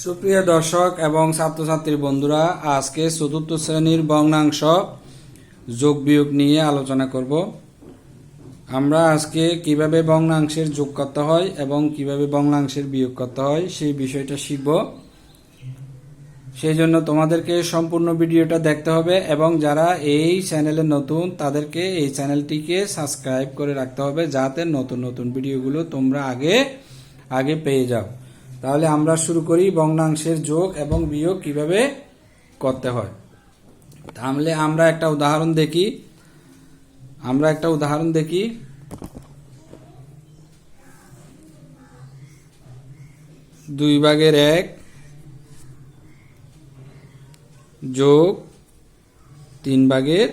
সুপ্রিয় দর্শক এবং ছাত্রছাত্রী বন্ধুরা, আজকে চতুর্থ শ্রেণির ভগ্নাংশ যোগ বিয়োগ নিয়ে আলোচনা করব। আমরা আজকে কীভাবে ভগ্নাংশের যোগ করতে হয় এবং কীভাবে ভগ্নাংশের বিয়োগ করতে হয় সেই বিষয়টা শিখব। সেই জন্য তোমাদেরকে সম্পূর্ণ ভিডিওটা দেখতে হবে এবং যারা এই চ্যানেলে নতুন, তাদেরকে এই চ্যানেলটিকে সাবস্ক্রাইব করে রাখতে হবে যাতে নতুন নতুন ভিডিওগুলো তোমরা আগে আগে পেয়ে যাও। তাহলে আমরা শুরু করি ভগ্নাংশের যোগ এবং বিয়োগ কীভাবে করতে হয়। তাহলে আমরা একটা উদাহরণ দেখি। আমরা একটা উদাহরণ দেখি। দুই ভাগের এক যোগ তিন ভাগের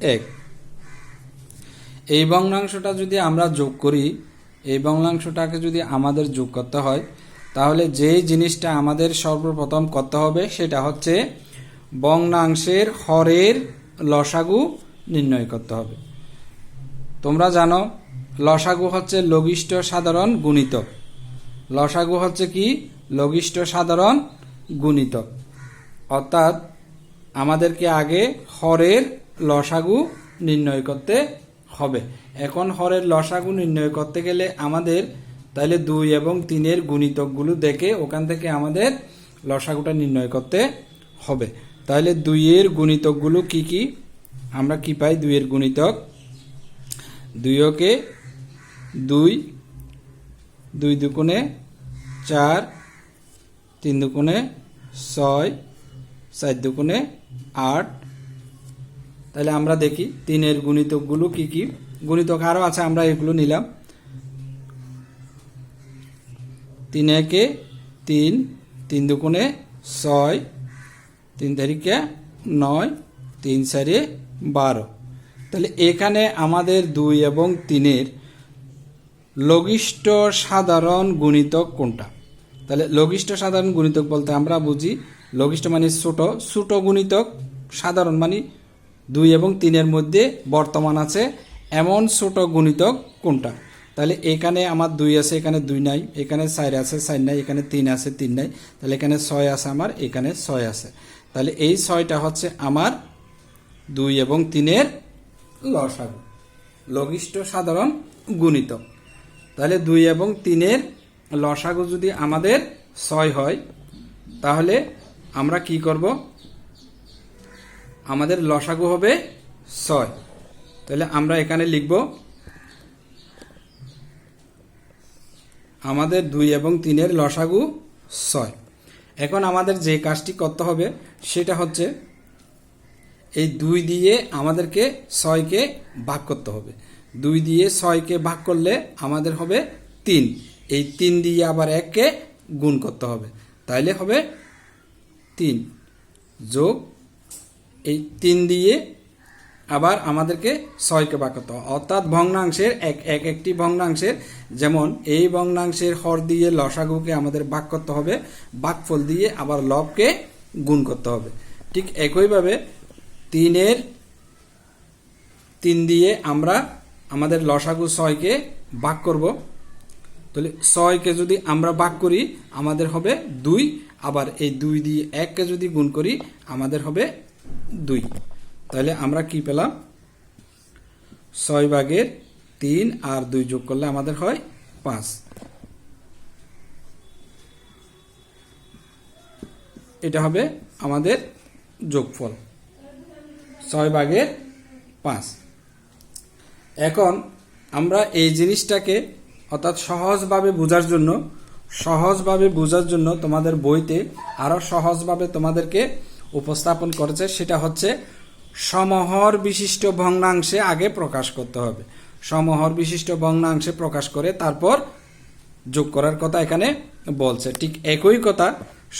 এক। এই ভগ্নাংশটা যদি আমরা যোগ করি, এই ভগ্নাংশটাকে যদি আমাদের যোগ করতে হয় তাহলে যে জিনিসটা আমাদের সর্বপ্রথম করতে হবে, সেটা হচ্ছে ভগ্নাংশের হরের লসাগু নির্ণয় করতে হবে। তোমরা জানো, লসাগু হচ্ছে লঘিষ্ঠ সাধারণ গুণিতক লসাগু হচ্ছে কি? লঘিষ্ঠ সাধারণ গুণিতক অর্থাৎ আমাদেরকে আগে হরের লসাগু নির্ণয় করতে হবে। এখন হরের লসাগু নির্ণয় করতে গেলে আমাদের তাহলে দুই এবং তিনের গুণিতকগুলো দেখে ওখান থেকে আমাদের লসাগুটা নির্ণয় করতে হবে। তাহলে দুইয়ের গুণিতকগুলো কি কি? আমরা কি পাই? দুইয়ের গুণিতক দুইকে দুই দুই দুগুণে চার, তিন দুগুণে ছয়, চার দুগুণে আট। তাহলে আমরা দেখি তিনের গুণিতকগুলো কি কি? গুণিতক আরও আছে, আমরা এগুলো নিলাম। তিন একে তিন তিন দুগুণে ছয়, তিন তারিখে নয়, তিন চারে বারো। তাহলে এখানে আমাদের দুই এবং তিনের লঘিষ্ঠ সাধারণ গুণিতক কোনটা? তাহলে লঘিষ্ঠ সাধারণ গুণিতক বলতে আমরা বুঝি, লঘিষ্ঠ মানে ছোট ছোট গুণিতক সাধারণ মানে দুই এবং তিনের মধ্যে বর্তমান আছে, এমন ছোট গুণিতক কোনটা? তাহলে এখানে আমার দুই আছে, এখানে দুই নাই, এখানে চার আছে, চার নাই, এখানে তিন আছে, তিন নাই। তাহলে এখানে ছয় আছে আমার, এখানে ছয় আছে। তাহলে এই ছয়টা হচ্ছে আমার দুই এবং তিনের লসাগু। লঘিষ্ঠ সাধারণ গুণিতক তাহলে দুই এবং তিনের লসাগু যদি আমাদের ছয় হয়, তাহলে আমরা কি করব? আমাদের লসাগু হবে ছয়। তাহলে আমরা এখানে লিখব আমাদের দুই এবং তিনের লসাগু ছয়। এখন আমাদের যে কাজটি করতে হবে, সেটা হচ্ছে এই দুই দিয়ে আমাদেরকে ছয়কে ভাগ করতে হবে। দুই দিয়ে ছয়কে ভাগ করলে আমাদের হবে তিন। এই তিন দিয়ে আবার এককে গুণ করতে হবে। তাইলে হবে তিন যোগ এই তিন দিয়ে আবার আমাদেরকে ছয়কে ভাগ করতে হবে। অর্থাৎ ভগ্নাংশের এক এক, একটি ভগ্নাংশের যেমন এই ভগ্নাংশের হর দিয়ে লসাগুকে আমাদের ভাগ করতে হবে, ভাগফল দিয়ে আবার লবকে গুণ করতে হবে। ঠিক একইভাবে তিনের তিন দিয়ে আমরা আমাদের লসাগু ছয়কে ভাগ করব। তাহলে ছয়কে যদি আমরা ভাগ করি, আমাদের হবে দুই, আবার এই দুই দিয়ে এককে যদি গুণ করি, আমাদের হবে দুই। তাহলে আমরা কি পেলাম? ছয় ভাগের তিন আর দুই যোগ করলে আমাদের হয় পাঁচ। এটা হবে আমাদের যোগফল। ছয় ভাগের পাঁচ। এখন আমরা এই জিনিসটাকে অর্থাৎ সহজভাবে বোঝার জন্য, সহজভাবে বোঝার জন্য তোমাদের বইতে আরও সহজভাবে তোমাদেরকে উপস্থাপন করেছে, সেটা হচ্ছে সমহর বিশিষ্ট ভগ্নাংশে আগে প্রকাশ করতে হবে। সমহর বিশিষ্ট ভগ্নাংশে প্রকাশ করে তারপর যোগ করার কথা এখানে বলছে। ঠিক একই কথা,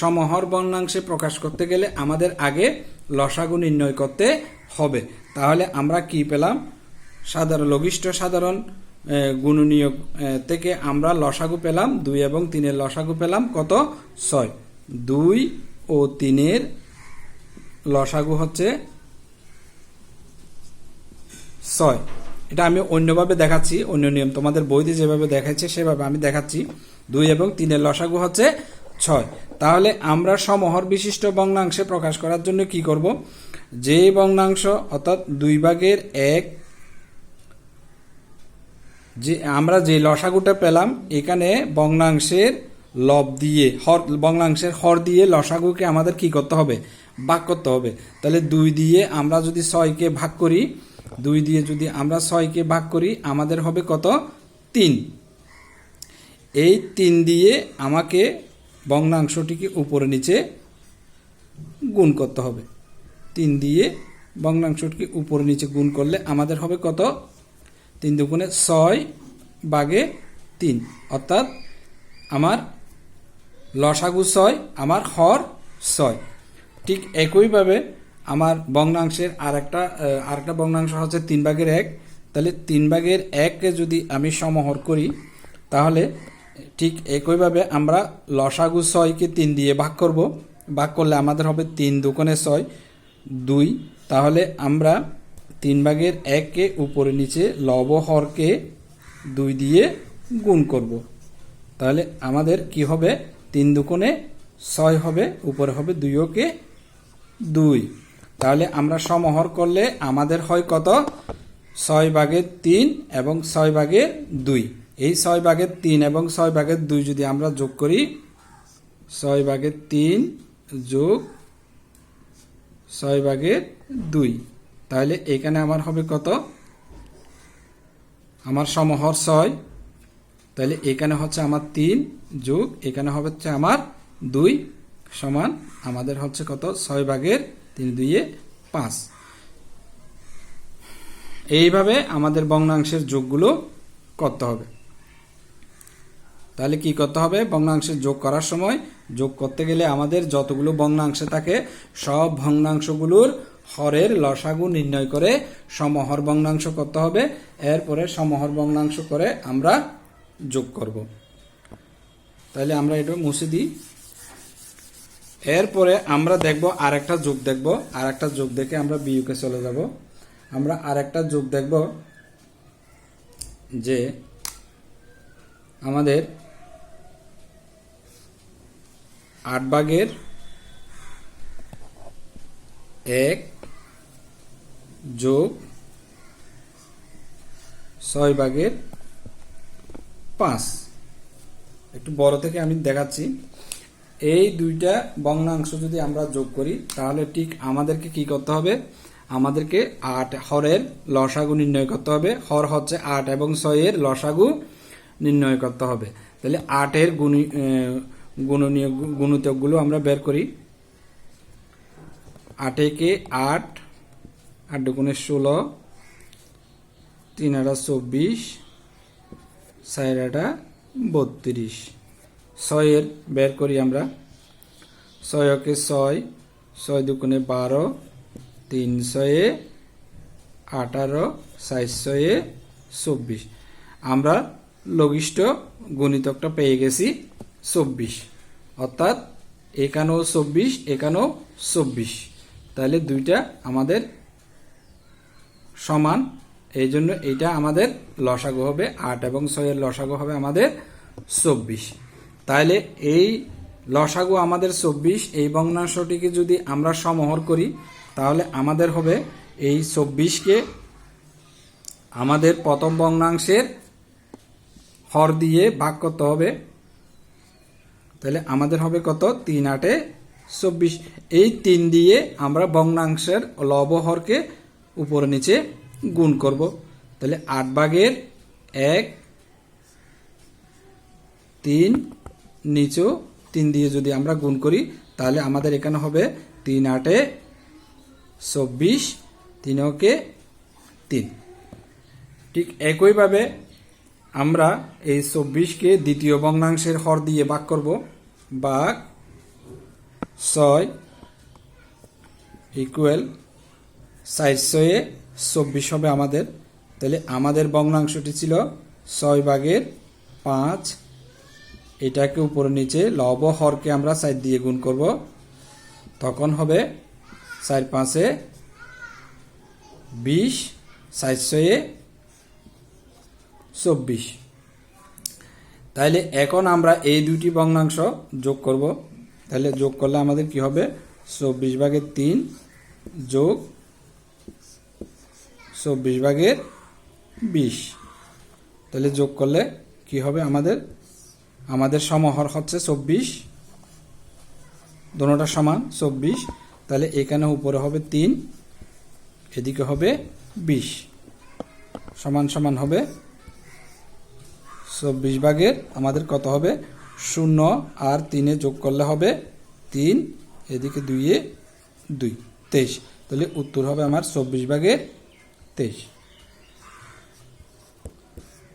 সমহর ভগ্নাংশে প্রকাশ করতে গেলে আমাদের আগে লসাগু নির্ণয় করতে হবে। তাহলে আমরা কি পেলাম? সাধারণ, লঘিষ্ঠ সাধারণ গুণনীয়ক থেকে আমরা লসাগু পেলাম দুই এবং তিনের লসাগু পেলাম কত? ছয়। দুই ও তিনের লসাগু হচ্ছে ছয়। এটা আমি অন্যভাবে দেখাচ্ছি, অন্য নিয়ম। তোমাদের বইতে যেভাবে দেখাচ্ছে, সেভাবে আমি দেখাচ্ছি। দুই এবং তিনের লসাগু হচ্ছে ছয়। তাহলে আমরা সমহর বিশিষ্ট ভগ্নাংশে প্রকাশ করার জন্য কি করব? যে ভগ্নাংশ, অর্থাৎ দুই ভাগের এক, যে আমরা যে লসাগুটা পেলাম, এখানে ভগ্নাংশের লব দিয়ে, হর, ভগ্নাংশের হর দিয়ে লসাগুকে আমাদের কি করতে হবে? ভাগ করতে হবে। তাহলে দুই দিয়ে আমরা যদি ছয়কে ভাগ করি দুই দিয়ে যদি আমরা ছয়কে ভাগ করি, আমাদের হবে কত? তিন। এই তিন দিয়ে আমাকে ভগ্নাংশটিকে উপরে নিচে গুণ করতে হবে। তিন দিয়ে ভগ্নাংশটিকে উপরে নিচে গুণ করলে আমাদের হবে কত? তিন দুগুণে ছয় বাগে তিন। অর্থাৎ আমার লসাগু ছয়, আমার হর ছয়। ঠিক একইভাবে আমার ভগ্নাংশের আরেকটা আহ, আরেকটা ভগ্নাংশ হচ্ছে তিন ভাগের এক। তাহলে তিন ভাগের এককে যদি আমি সমহর করি তাহলে ঠিক একইভাবে আমরা লসাগু ছয়কে তিন দিয়ে ভাগ করব। ভাগ করলে আমাদের হবে তিন দুকোণে ছয় দুই। তাহলে আমরা তিন ভাগের এককে উপরে নিচে লব হরকে দুই দিয়ে গুণ করব। তাহলে আমাদের কি হবে? তিন দুকোণে ছয় হবে উপরে হবে দুইওকে দুই। তাহলে আমরা সমহর করলে আমাদের হয় কত? ছয় ভাগের তিন এবং ছয় ভাগের দুই। এই ছয় ভাগের তিন এবং ছয় ভাগের দুই যদি আমরা যোগ করি, ছয় ভাগের তিন যোগ ছয় ভাগের দুই। তাহলে এখানে আমার হবে কত? আমার সমহর ছয়। তাহলে এখানে হচ্ছে আমার তিন যোগ, এখানে হবে হচ্ছে আমার দুই সমান আমাদের হচ্ছে কত? ছয় ভাগের তিন দুইয়ে পাঁচ। এইভাবে আমাদের ভগ্নাংশের যোগগুলো করতে হবে। তাহলে কি করতে হবে? ভগ্নাংশের যোগ করার সময় যোগ করতে গেলে আমাদের যতগুলো ভগ্নাংশে থাকে, সব ভগ্নাংশগুলোর হরের লসাগু নির্ণয় করে সমহর ভগ্নাংশ করতে হবে। এরপরে সমহর ভগ্নাংশ করে আমরা যোগ করব। তাহলে আমরা এটা মুছে দিই। এরপরে আমরা দেখব আরেকটা যোগ দেখব, আরেকটা যোগ দেখে আমরা বিউকে চলে যাব। আমরা আরেকটা যোগ দেখব যে আমাদের আট ভাগের এক যোগ ছয় ভাগের পাঁচ। একটু বড় থেকে আমি দেখাচ্ছি। এই দুইটা ভগ্নাংশ যদি আমরা যোগ করি, তাহলে ঠিক আমাদেরকে কি করতে হবে? আমাদেরকে আট হরের লসাগু নির্ণয় করতে হবে। হর হচ্ছে আট এবং ছয়ের লসাগু নির্ণয় করতে হবে। তাহলে আটের গুণী গুণনীয়, গুণিতকগুলো আমরা বের করি। আটেকে আট আট দুগুণে ষোলো, তিন আটা চব্বিশ, চার আটা বত্রিশ। ছয়ের বের করি আমরা। ছয় ছয়কে ছয় ছয় দুগুণে বারো, তিন ছয়ে আঠারো চার ছয়ে চব্বিশ। আমরা লঘিষ্ঠ গণিতকটা পেয়ে গেছি চব্বিশ। অর্থাৎ এখানেও চব্বিশ এখানেও চব্বিশ। তাহলে দুইটা আমাদের সমান। এই জন্য এটা আমাদের লসাগু হবে আট এবং ছয়ের লসাগু হবে আমাদের চব্বিশ। তাহলে এই লসাগু আমাদের চব্বিশ, এই ভগ্নাংশটিকে যদি আমরা সমহর করি, তাহলে আমাদের হবে এই চব্বিশকে আমাদের প্রথম ভগ্নাংশের হর দিয়ে ভাগ করতে হবে। তাহলে আমাদের হবে কত? তিন আটে চব্বিশ। এই তিন দিয়ে আমরা ভগ্নাংশের লবহরকে উপরে নিচে গুণ করব। তাহলে আট ভাগের এক, তিন নিচেও তিন দিয়ে যদি আমরা গুণ করি, তাহলে আমাদের এখানে হবে তিন আটে চব্বিশ, তিন তিনকে তিন। ঠিক একইভাবে আমরা এই চব্বিশকে দ্বিতীয় ভগ্নাংশের হর দিয়ে ভাগ করব। ভাগ ছয় ইকুয়াল চারশয়ে চব্বিশ হবে আমাদের। তাহলে আমাদের ভগ্নাংশটি ছিল ছয় ভাগের পাঁচ এটাকে উপরে নিচে লব হরকে আমরা চার দিয়ে গুণ করব। তখন হবে চার পাঁচে বিশ চারশয়ে চব্বিশ। তাইলে এখন আমরা এই দুটি ভগ্নাংশ যোগ করব। তাহলে যোগ করলে আমাদের কি হবে? চব্বিশ ভাগের তিন যোগ চব্বিশ ভাগের বিশ। তাহলে যোগ করলে কি হবে আমাদের? আমাদের সমহর হচ্ছে চব্বিশ। দোনোটা সমান চব্বিশ। তাহলে এখানে উপরে হবে তিন, এদিকে হবে বিশ। সমান সমান হবে চব্বিশ ভাগের আমাদের কত হবে? শূন্য আর তিনে যোগ করলে হবে তিন, এদিকে দুইয়ে দুই, তেইশ। তাহলে উত্তর হবে আমার চব্বিশ ভাগের তেইশ।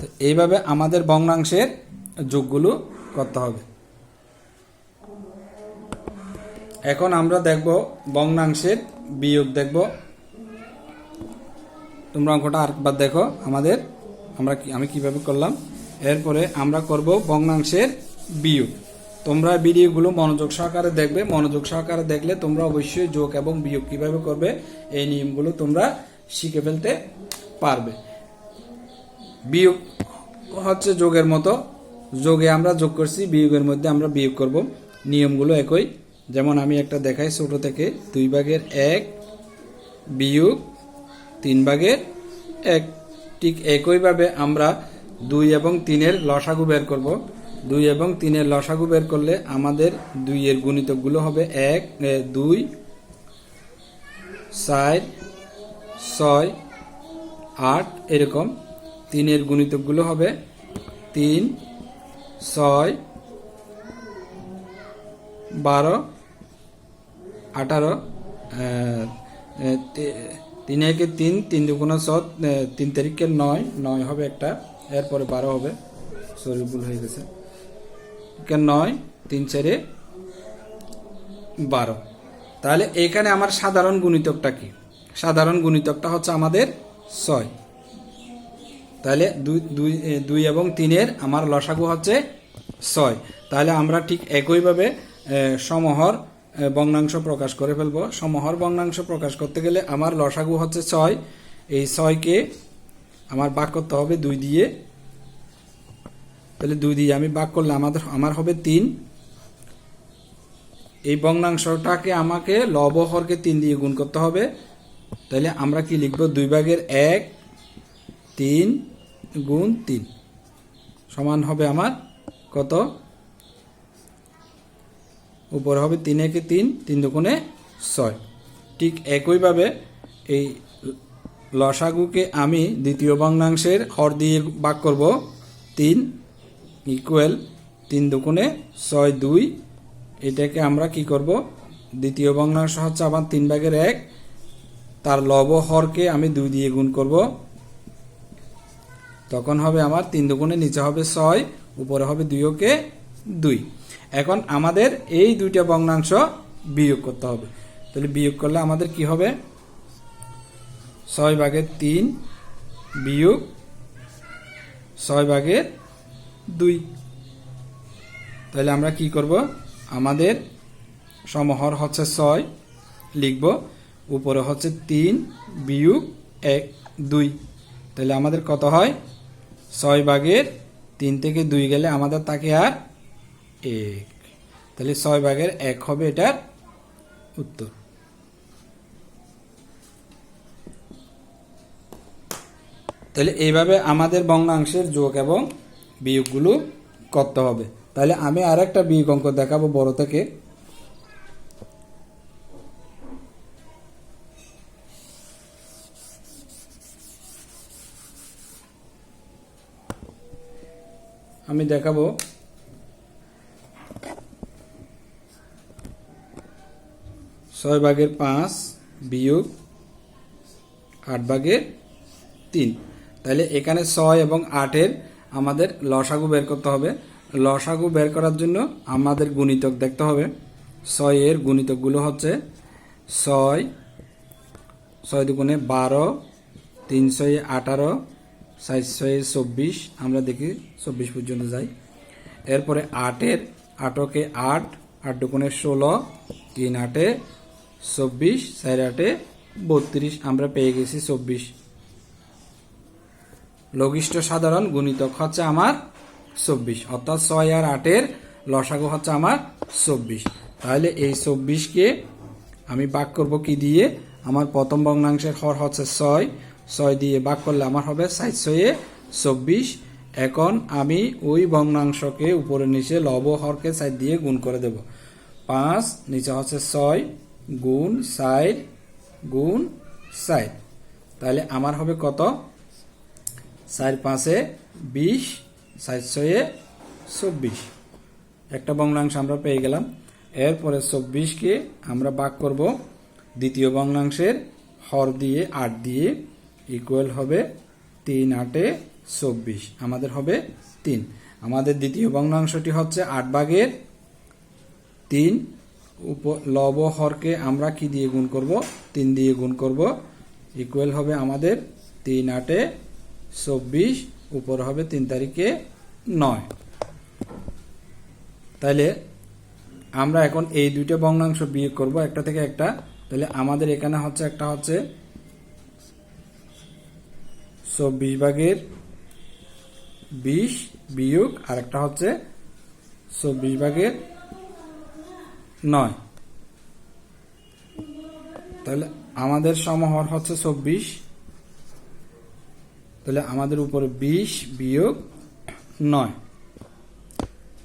তো এইভাবে আমাদের ভগ্নাংশের যোগগুলো করতে হবে। এখন আমরা দেখব ভগ্নাংশের বিয়োগ দেখব। তোমরা অঙ্কটা আরেকবার দেখো আমাদের, আমরা আমি কীভাবে করলাম। এরপরে আমরা করব ভগ্নাংশের বিয়োগ। তোমরা ভিডিওগুলো মনোযোগ সহকারে দেখবে। মনোযোগ সহকারে দেখলে তোমরা অবশ্যই যোগ এবং বিয়োগ কীভাবে করবে, এই নিয়মগুলো তোমরা শিখে ফেলতে পারবে। বিয়োগ হচ্ছে যোগের মতো। যোগে আমরা যোগ করছি, বিয়োগের মধ্যে আমরা বিয়োগ করব। নিয়মগুলো একই। যেমন আমি একটা দেখাই ছোট থেকে, দুই ভাগের এক বিয়োগ তিন ভাগের এক। ঠিক একইভাবে আমরা দুই এবং তিনের লসাগু বের করব। দুই এবং তিনের লসাগু বের করলে আমাদের দুইয়ের গুণিতকগুলো হবে এক দুই, চার, ছয়, আট, এরকম। তিনের গুণিতকগুলো হবে তিন ছয়, বারো, আঠারো তিন একে তিন তিন দুগুণ ছ তিন তারিখে নয় নয় হবে একটা, এরপরে বারো হবে। সরি ভুল হয়ে গেছে। নয়, তিন চারে বারো। তাহলে এখানে আমার সাধারণ গুণিতকটা কি? সাধারণ গুণিতকটা হচ্ছে আমাদের ছয়। তাহলে দুই দুই এবং তিনের আমার লসাগু হচ্ছে ছয়। তাহলে আমরা ঠিক একইভাবে সমহর ভগ্নাংশ প্রকাশ করে ফেলব। সমহর ভগ্নাংশ প্রকাশ করতে গেলে আমার লসাগু হচ্ছে ছয়। এই ছয়কে আমার বাক করতে হবে দুই দিয়ে। তাহলে দুই দিয়ে আমি বাক করলে আমাদের, আমার হবে তিন। এই ভগ্নাংশটাকে আমাকে লবহরকে তিন দিয়ে গুণ করতে হবে। তাহলে আমরা কি লিখব? দুই ভাগের এক তিন গুণ তিন। সমান হবে আমার কত? উপরে হবে তিন একে তিন তিন দুগুণে ছয়। ঠিক একইভাবে এই লসাগুকে আমি দ্বিতীয় ভগ্নাংশের হর দিয়ে ভাগ করব। তিন ইকুয়াল তিন দুগুণে ছয় দুই। এটাকে আমরা কি করব? দ্বিতীয় ভগ্নাংশ হচ্ছে আবার তিন ভাগের এক। তার লব হরকে আমি দুই দিয়ে গুণ করব। তখন হবে আমার তিন দুগুণে নিচে হবে ছয়, উপরে হবে দুই ওকে দুই। এখন আমাদের এই দুইটা ভগ্নাংশ বিয়োগ করতে হবে। তাহলে বিয়োগ করলে আমাদের কি হবে? ছয় ভাগের তিন বিয়োগ ছয় ভাগের দুই। তাহলে আমরা কি করব? আমাদের সমহর হচ্ছে ছয়, লিখব। উপরে হচ্ছে তিন বিয়োগ এক, দুই। তাহলে আমাদের কত হয়? ছয় ভাগের তিন থেকে দুই গেলে আমাদের তাকে আর এক। তাহলে ছয় ভাগের এক হবে এটার উত্তর। তাহলে এইভাবে আমাদের ভগ্নাংশের যোগ এবং বিয়োগগুলো করতে হবে। তাহলে আমি আর একটা বিয়োগ অঙ্ক দেখাবো বড় থেকে। আমি দেখাবো। ছয় ভাগের পাঁচ বিয়োগ আট ভাগের তিন। তাহলে এখানে ছয় এবং আটের আমাদের লসাগু বের করতে হবে। লসাগু বের করার জন্য আমাদের গুণিতক দেখতে হবে। ছয়ের গুণিতকগুলো হচ্ছে ছয় ছয় দুগুণে বারো, তিন ছয় আঠারো সাত ছয় চব্বিশ, আমরা দেখি চব্বিশ পর্যন্ত যাই। এরপরে আটের, আটকে আট আট দুগুণে ষোলো, তিন আটে চব্বিশ, চার আটে বত্রিশ, আমরা পেয়ে গেছি চব্বিশ। লঘিষ্ঠ সাধারণ গুণিতক হচ্ছে আমার চব্বিশ, অর্থাৎ ছয় আর আটের লসাগু হচ্ছে আমার চব্বিশ। তাহলে এই চব্বিশকে আমি বাক করব কি দিয়ে? আমার প্রথম ভগ্নাংশের হর হচ্ছে ছয় ছয় দিয়ে বাক করলে আমার হবে ষাট ছয়ে চব্বিশ। এখন আমি ওই ভগ্নাংশকে উপরে নিচে লব হরকে সাইড দিয়ে গুণ করে দেব। পাঁচ, নিচে হচ্ছে ছয়, গুণ সাইড গুণ সাইড তাহলে আমার হবে কত? চার পাঁচে বিশ সাইড ছয়ে চব্বিশ। একটা ভগ্নাংশ আমরা পেয়ে গেলাম। এরপরে চব্বিশকে আমরা ভাগ করব। দ্বিতীয় ভগ্নাংশের হর দিয়ে আট দিয়ে ইকুয়াল হবে তিন আটে চব্বিশ। আমাদের হবে তিন। আমাদের দ্বিতীয় ভগ্নাংশটি হচ্ছে আট ভাগের তিন। উপ লব হরকে আমরা কি দিয়ে গুণ করব? তিন দিয়ে গুণ করব। ইকুয়াল হবে আমাদের তিন আটে চব্বিশ। উপর হবে তিন তারিখে নয়। তাহলে আমরা এখন এই দুইটা ভগ্নাংশ বিয়োগ করব, একটা থেকে একটা। তাহলে আমাদের এখানে হচ্ছে, একটা হচ্ছে চব্বিশ ভাগের বিশ বিয়োগ আর একটা হচ্ছে চব্বিশ ভাগের নয়। তাহলে আমাদের সমহর হচ্ছে চব্বিশ। তাহলে আমাদের উপরে বিশ বিয়োগ নয়।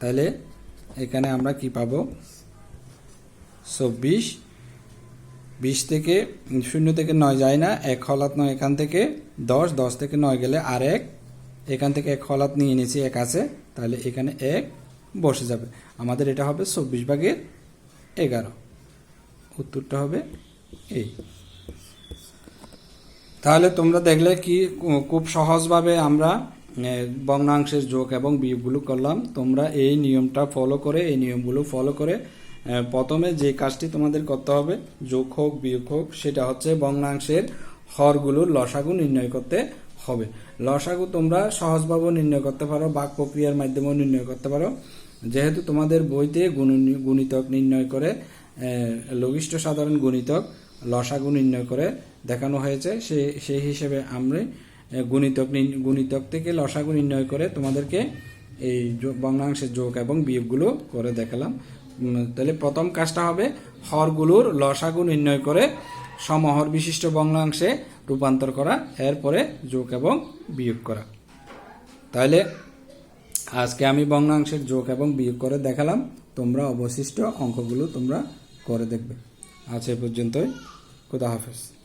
তাহলে এখানে আমরা কি পাবো? চব্বিশ বিশ থেকে শূন্য থেকে নয় যায় না, এক হলাত নয় এখান থেকে দশ দশ থেকে নয় গেলে আর এক। এখান থেকে এক হলাত নিয়ে নিয়েছি, এক আছে, তাহলে এখানে এক বসে যাবে। আমাদের এটা হবে চব্বিশ ভাগের এগারো। উত্তরটা হবে এই। তাহলে তোমরা দেখলে কি, খুব সহজভাবে আমরা ভগ্নাংশের যোগ এবং বিয়োগগুলো করলাম। তোমরা এই নিয়মটা ফলো করে, এই নিয়মগুলো ফলো করে প্রথমে যে কাজটি তোমাদের করতে হবে, যোগ হোক, বিয়োগ হোক, সেটা হচ্ছে ভগ্নাংশের হরগুলোর লসাগু নির্ণয় করতে হবে। লসাগু তোমরা সহজভাবে নির্ণয় করতে পারো, বাক প্রক্রিয়ার মাধ্যমেও নির্ণয় করতে পারো। যেহেতু তোমাদের বইতে গুণ- গুণিতক নির্ণয় করে লঘিষ্ঠ সাধারণ গুণিতক লসাগু নির্ণয় করে দেখানো হয়েছে, সে, সেই হিসেবে আমরা গুণিতক গুণিতক থেকে লসাগু নির্ণয় করে তোমাদেরকে এই ভগ্নাংশের যোগ এবং বিয়োগগুলো করে দেখালাম। তাহলে প্রথম কাজটা হবে হরগুলোর লসাগু নির্ণয় করে সমহর বিশিষ্ট বংলাংশে রূপান্তর করা, এরপরে যোগ এবং বিয়োগ করা। তাহলে আজকে আমি বংলাংশের যোগ এবং বিয়োগ করে দেখালাম, তোমরা অবশিষ্ট অঙ্কগুলো তোমরা করে দেখবে। আজ এ পর্যন্তই, খুদা হাফেজ।